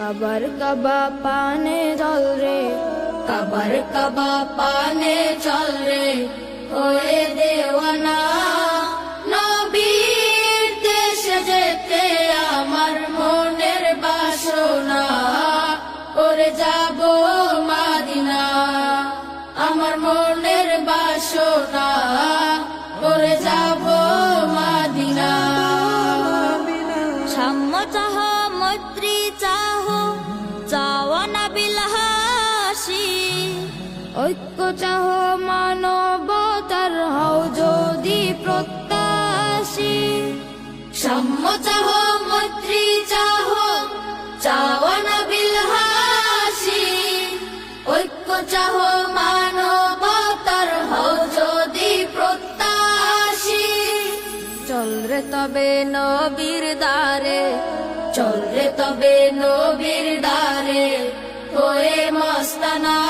কাবার কাবা পানে জল রে। কাবার কাবা পানে চল রে। হয়ে দেওয়ানা, নবীর দেশে যেতে আমার মনের ওরে যাব আমার মনের ওরে ঐক্য চাহ মানবতার হও যদি প্রত্যাশী। সাম্য চাহ, মৈত্রী চাহ চাওয়ানা বিলহাসি ঐক্য চাহ, মানবতার হও যদি প্রত্যাশী। চল রে তবে নবীর দ্বারে, চল রে তবে নবীর দ্বারে, হয়ে মস্তানা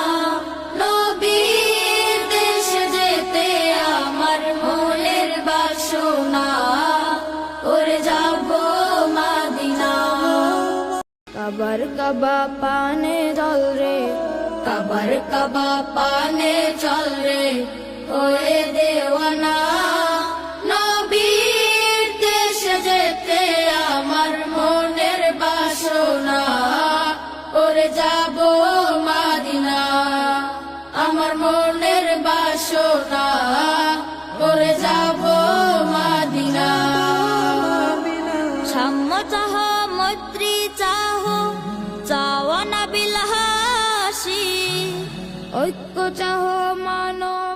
কাবার কাবা পানে জল রে। কাবার কাবা পানে চল রে। হয়ে দেওয়ানা নবীর দেশে যেতে আমার মনের বাসনা। ওরে যাব মাদিনা আমার মনের বাসনা। ওরে যাব মাদিনা। চাহ মৈত্রী ঐক্য চাহ মানব